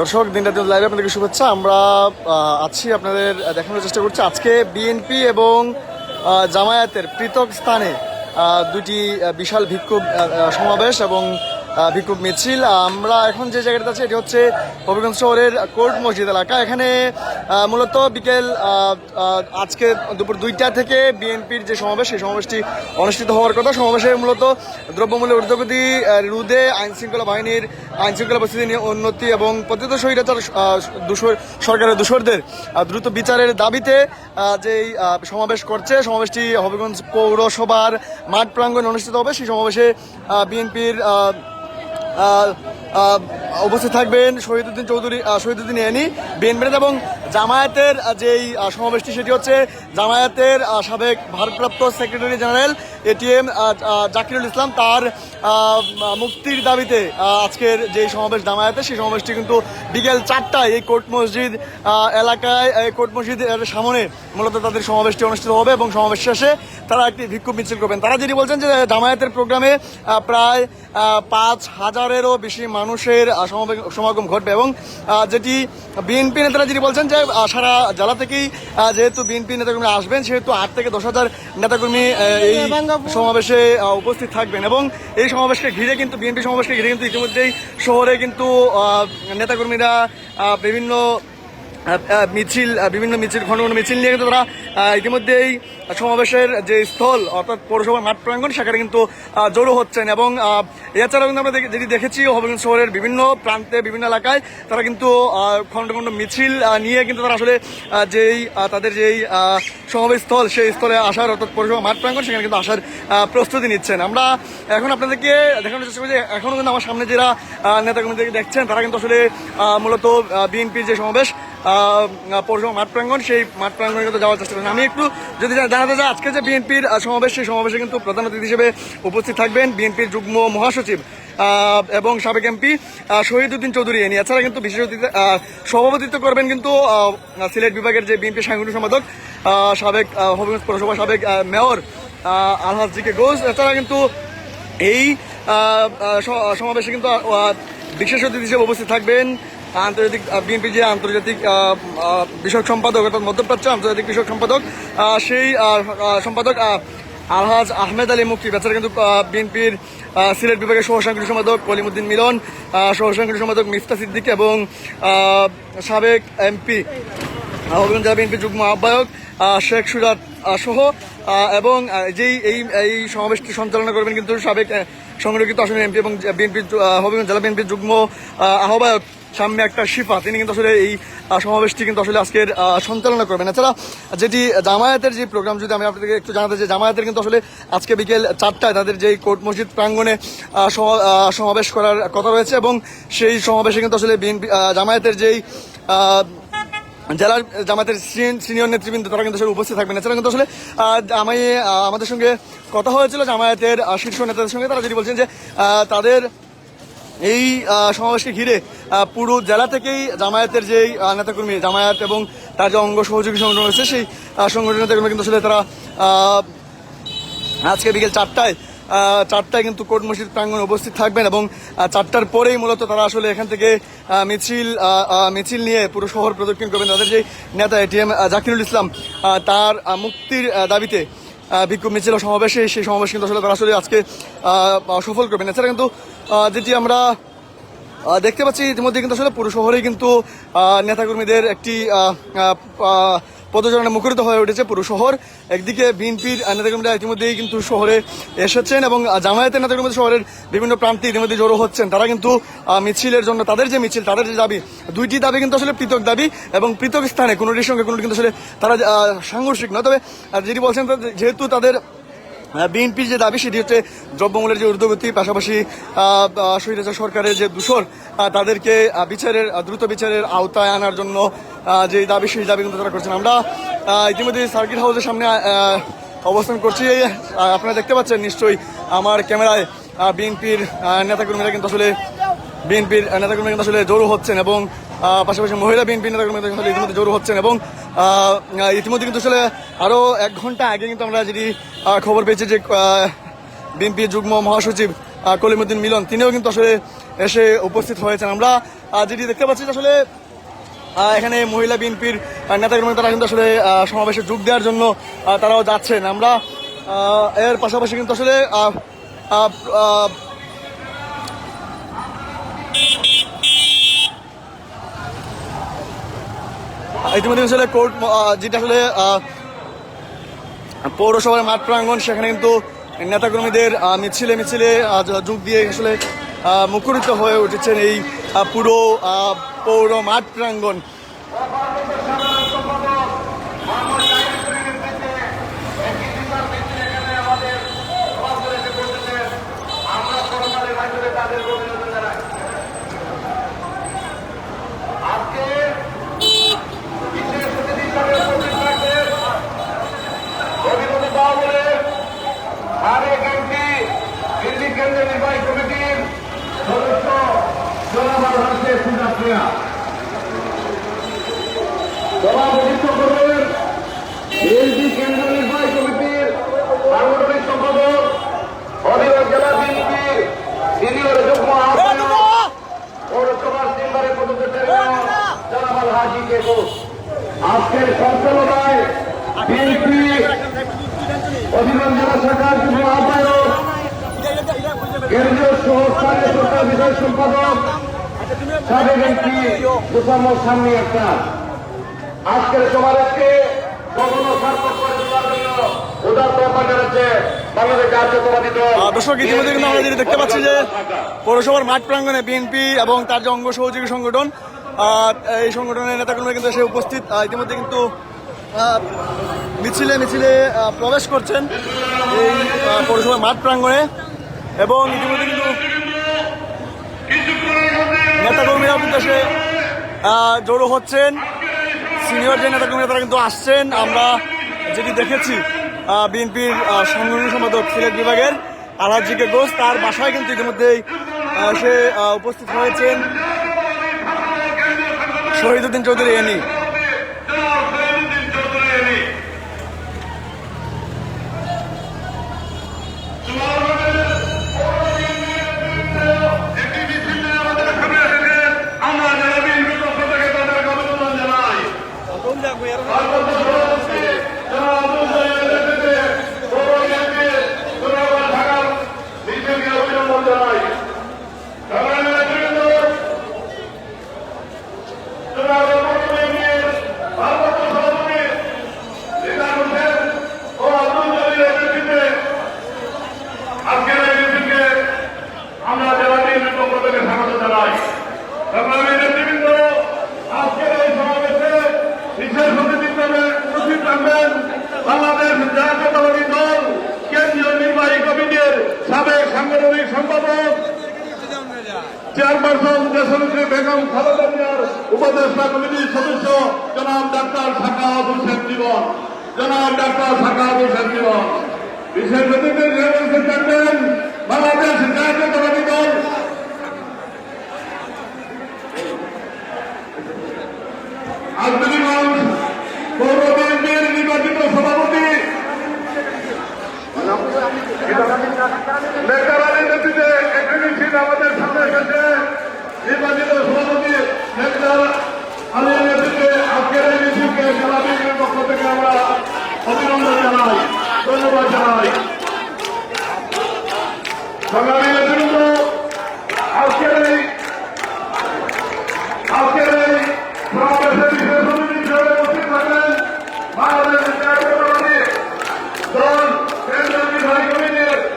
দর্শক, দিন দিন লাইভে আপনাদেরকে শুভেচ্ছা। আমরা আছি আপনাদের দেখানোর চেষ্টা করছি। আজকে বিএনপি এবং জামায়াতের পৃথক স্থানে দুটি বিশাল বিক্ষোভ সমাবেশ এবং বিক্ষোভ মিছিল। আমরা এখন যে জায়গাটা আছে, এটি হচ্ছে হবিগঞ্জ শহরের কোর্ট মসজিদ এলাকা। এখানে মূলত বিকেল আজকে দুপুর দুইটা থেকে বিএনপির যে সমাবেশ সেই সমাবেশটি অনুষ্ঠিত হওয়ার কথা। সমাবেশে মূলত দ্রব্যমূল্যের ঊর্ধ্বগতি আহ, রোধে আইন শৃঙ্খলা বাহিনীর আইন শৃঙ্খলা পরিস্থিতি নিয়ে উন্নতি এবং পতিত স্বৈরাচার দূষর সরকারের দূষরদের দ্রুত বিচারের দাবিতে যেই সমাবেশ করছে সমাবেশটি হবিগঞ্জ পৌরসভার মাঠ প্রাঙ্গণে অনুষ্ঠিত হবে। সেই সমাবেশে বিএনপির উপস্থিত থাকবেন শহীদুদ্দিন চৌধুরী শহীদুদ্দিন এনি বিএনপি এবং জামায়াতের যেই সমাবেশটি, সেটি হচ্ছে জামায়াতের সাবেক ভারপ্রাপ্ত secretary general ATM Zakirul Islam তার মুক্তির দাবিতে আজকের যে সমাবেশ জামায়াতে সেই সমাবেশটি কিন্তু বিকেল চারটায় এই কোর্ট মসজিদ এলাকায়, এই কোর্ট মসজিদের সামনে মূলত তাদের সমাবেশটি অনুষ্ঠিত হবে এবং সমাবেশ শেষে তারা একটি বিক্ষোভ মিছিল করবেন। তারা যেটি বলছেন যে, জামায়াতের প্রোগ্রামে প্রায় পাঁচ হাজারেরও বেশি মানুষের সমাগম ঘটবে এবং যেটি বিএনপি নেতারা যেটি বলছেন যে আহ, সারা জেলা থেকেই যেহেতু বিএনপি নেতাকর্মী আসবেন সেহেতু আট থেকে দশ হাজার নেতাকর্মী এই সমাবেশে উপস্থিত থাকবেন। এবং এই সমাবেশকে ঘিরে কিন্তু বিএনপি সমাবেশকে ঘিরে কিন্তু ইতিমধ্যেই শহরে কিন্তু নেতাকর্মীরা বিভিন্ন মিছিল বিভিন্ন মিছিল ঘন ঘন মিছিল নিয়ে কিন্তু তারা ইতিমধ্যেই সমাবেশের যে স্থল অর্থাৎ পৌরসভার মাঠ প্রাঙ্গণ সেখানে কিন্তু জড়ো হচ্ছেন এবং এছাড়াও কিন্তু আমরা যেটি দেখেছি হবিগঞ্জ শহরের বিভিন্ন প্রান্তে বিভিন্ন এলাকায় তারা কিন্তু খণ্ড খণ্ড মিছিল নিয়ে কিন্তু তারা আসলে যেই তাদের যেই আহ, সমাবেশ স্থল সেই স্থলে আসার অর্থাৎ পৌরসভা মাঠ প্রাঙ্গণ সেখানে কিন্তু আসার প্রস্তুতি নিচ্ছেন। আমরা এখন আপনাদেরকে দেখানোর চেষ্টা করি যে এখনও কিন্তু আমার সামনে যারা নেতাকর্মীদেরকে দেখছেন তারা কিন্তু আসলে মূলত বিএনপির যে সমাবেশ পৌরসভা মাঠ প্রাঙ্গণ সেই মাঠ প্রাঙ্গণে কিন্তু যাওয়ার চেষ্টা করছেন। আমি একটু যদি জানাতে চাই, আজকে যে বিএনপির সমাবেশ, সেই সমাবেশে কিন্তু প্রধান অতিথি হিসেবে উপস্থিত থাকবেন বিএনপির যুগ্ম মহাসচিব এবং সাবেক এমপি শহীদুদ্দিন চৌধুরী। এনি এছাড়া কিন্তু বিশেষ অতিথি সভাপতিত্ব করবেন কিন্তু সিলেট বিভাগের যে বিএনপি সাংগঠনিক সম্পাদক সাবেক হবিগঞ্জ পৌরসভা সাবেক মেয়র আলহাজ জি কে ঘোষ। এছাড়া কিন্তু এই সমাবেশে কিন্তু বিশেষ অতিথি হিসেবে উপস্থিত থাকবেন আন্তর্জাতিক বিএনপি যে আন্তর্জাতিক বিষয়ক সম্পাদক অর্থাৎ মধ্যপ্রাচ্য আন্তর্জাতিক বিষয়ক সম্পাদক সেই সম্পাদক আলহাজ আহমেদ আলী মুক্তি বেচারা কিন্তু বিএনপির সিলেট বিভাগের সহ সাংগঠনিক সম্পাদক কলিমুদ্দিন মিলন আহ, সহ সাংগঠনিক সম্পাদক মিফতা সিদ্দিক এবং সাবেক এমপি হবিগঞ্জ জেলা বিএনপির যুগ্ম আহ্বায়ক শেখ সুরাত সহ এবং যেই এই এই সমাবেশটি সঞ্চালনা করবেন কিন্তু সাবেক সংরক্ষিত আসনের এমপি এবং বিএনপির হবিগঞ্জ জেলা বিএনপির যুগ্ম আহ্বায়ক। সামনে একটা শিফা, তিনি কিন্তু আসলে এই সমাবেশটি কিন্তু আসলে আজকের সঞ্চালনা করবেন। এছাড়া যেটি জামায়াতের যে প্রোগ্রাম, যদি আমি আপনাদেরকে একটু জানাতে যে জামায়াতের কিন্তু আসলে আজকে বিকেল চারটায় তাদের যেই কোর্ট মসজিদ প্রাঙ্গণে সমাবেশ করার কথা রয়েছে এবং সেই সমাবেশে কিন্তু আসলে বিএনপি জামায়াতের যেই জেলার জামাতের সিনিয়র নেতৃবৃন্দ, তারা কিন্তু উপস্থিত থাকবেন। এছাড়া কিন্তু আসলে আমি আমাদের সঙ্গে কথা হয়েছিল জামায়াতের শীর্ষ নেতাদের সঙ্গে। তারা যেটি বলছেন যে তাদের এই সমাবেশকে ঘিরে পুরো জেলা থেকেই জামায়াতের আহ, নেতাকর্মী জামায়াত এবং তার যে অঙ্গ সহযোগী সংগঠন রয়েছে সেই সংগঠনের নেতাকর্মী কিন্তু আসলে তারা আজকে বিকেল চারটায় চারটায় কিন্তু কোর্ট মসজিদ প্রাঙ্গণে উপস্থিত থাকবেন এবং চারটার পরেই মূলত তারা আসলে এখান থেকে মিছিল মিছিল নিয়ে পুরো শহর প্রদক্ষিণ করবেন তাদের যে নেতা এটিএম জাকিরুল ইসলাম তার মুক্তির দাবিতে। বিক্ষোভ মিছিল সমাবেশে, সেই সমাবেশ কিন্তু আসলে তারা আসলে আজকে সফল করবেন এছাড়া কিন্তু যেটি আমরা দেখতে পাচ্ছি ইতিমধ্যে কিন্তু আসলে পুরো শহরেই কিন্তু নেতাকর্মীদের একটি পদচারণা মুখরিত হয়ে উঠেছে পুরো শহর। একদিকে বিএনপির নেতাকর্মীরা ইতিমধ্যেই কিন্তু শহরে এসেছেন এবং জামায়াতের নেতাকর্মী শহরের বিভিন্ন প্রান্তে ইতিমধ্যে জড়ো হচ্ছেন। তারা কিন্তু মিছিলের জন্য, তাদের যে মিছিল, তাদের যে দাবি, দুইটি দাবি কিন্তু আসলে পৃথক দাবি এবং পৃথক স্থানে কোনোটির সঙ্গে কোনোটি কিন্তু আসলে তারা সাংঘর্ষিক নয়। তবে যেটি বলছেন যেহেতু তাদের বিএনপির যে দাবি, সেটি হচ্ছে দ্রব্যমূল্যের যে ঊর্ধ্বগতি, পাশাপাশি স্বৈরাচার সরকারের যে দূষণ তাদেরকে বিচারের দ্রুত বিচারের আওতায় আনার জন্য যে দাবি, সেই দাবি কিন্তু তারা করছেন। আমরা ইতিমধ্যে সার্কিট হাউসের সামনে অবস্থান করছি। আপনারা দেখতে পাচ্ছেন নিশ্চয়ই আমার ক্যামেরায় বিএনপির নেতাকর্মীরা কিন্তু আসলে বিএনপির নেতাকর্মীরা কিন্তু আসলে জড়ো হচ্ছেন এবং পাশাপাশি মহিলা বিএনপি নেতাকর্মীরা কিন্তু আসলে ইতিমধ্যে জড়ো হচ্ছেন এবং ইতিমধ্যে কিন্তু আসলে আরও এক ঘণ্টা আগে কিন্তু আমরা যদি খবর পেয়েছি যে বিএনপি যুগ্ম মহাসচিব কলিমুদ্দিন মিলন, তিনিও কিন্তু আসলে এসে উপস্থিত হয়েছেন। আমরা যেটি দেখতে পাচ্ছি আসলে এখানে মহিলা বিএনপির নেতাকর্মী তারা কিন্তু আসলে সমাবেশে যোগ দেওয়ার জন্য তারাও যাচ্ছেন। আমরা এর পাশাপাশি কিন্তু আসলে ইতিমধ্যে আসলে কোর্ট যেটা আসলে পৌরসভার মাঠ প্রাঙ্গণ, সেখানে কিন্তু নেতাকর্মীদের মিছিলে মিছিলে যুগ দিয়ে আসলে মুখরিত হয়ে উঠেছেন এই পুরো পৌর মাঠ প্রাঙ্গণ অভিনন্দন দেওয়া বলে সাবেক এমপি দিল্লি কেন্দ্রীয় নির্বাহী কমিটির সদস্য জনাব হাসে সভাপতিত্ব করবেন দিল্লি কেন্দ্রীয় নির্বাহী কমিটির সাংগঠনিক সম্পাদক হবিগঞ্জ জেলা বিএনপির সিনিয়র যুগ্ম আহ্বায়ক পৌরসভার চেম্বারে পদক্ষেপের জনাব হাজি কে আজকের সঞ্চালনায় বিএনপি অভিমান জেলা শাখার যুগ্ম আহ্বায়ক কেন্দ্রীয় সহ স্থানীয় সরকার বিষয় সম্পাদক সাবেক সামনি আক্তার আজকের কখনো ইতিমধ্যে কিন্তু আমরা দেখতে পৌরসভার মাঠ প্রাঙ্গণে বিএনপি এবং তার যে অঙ্গ সহযোগী সংগঠন এই সংগঠনের নেতাকর্মী কিন্তু এসে উপস্থিত। ইতিমধ্যে কিন্তু মিছিলে মিছিলে প্রবেশ করছেন এই পৌরসভার মাঠ প্রাঙ্গণে। এবং ইতিমধ্যে কিন্তু নেতাকর্মীরা এসে জড়ো হচ্ছেন। সিনিয়র যে নেতাকর্মীরা তারা কিন্তু আসছেন। আমরা যেটি দেখেছি বিএনপির সংগঠন সম্পাদক সিলেট বিভাগের আলহাজিকে ঘোষ, তার বাসায় কিন্তু ইতিমধ্যেই সে উপস্থিত হয়েছেন। শহীদুদ্দিন চৌধুরী এনি আমরা যারা বিএনপির পক্ষ থেকে তাদেরকে অভিনন্দন জানাই অভিনন্দন জানাই আজকের এই মিছিলকে আমরা জেলা বিএনপির পক্ষ থেকে স্বাগত জানাই সংগ্রামী নেতৃবৃন্দ আজকের এই সমাবেশে বিশেষ অতিথি হিসেবে উপস্থিত থাকবেন বাংলাদেশ জাতীয়তাবাদী দল কেন্দ্রীয় নির্বাহী কমিটির সাবেক সাংগঠনিক সম্পাদক দেশনেত্রী বেগম খালেদা জিয়ার উপদেষ্টা কমিটির সদস্য জনাব ডাক্তার সাকাওয়াত হোসেন জীবন। জনাব ডাক্তার জীবন। বিশেষ অতিথি বাংলাদেশ জাতীয়তাবাদী দল আন্দোলন পৌর বিএনপির নির্বাচিত সভাপতি নেতারানির নেতৃত্বে এখানে ছিল আমাদের সামনে এসেছে নির্বাচিত সভাপতি নেতা আলীর নেতৃত্বে আজকের এই মিছিলকে জেলা বিএনপির পক্ষ থেকে আমরা অভিনন্দন জানাই ধন্যবাদ জানাই সংগ্রামী নেতৃবৃন্দ আজকের এই আজকের এই সমাবেশে বিশেষ অতিথি হিসেবে উপস্থিত থাকবেন বাংলাদেশ জাতীয়তাবাদী দল কেন্দ্রীয় বাংলাদেশ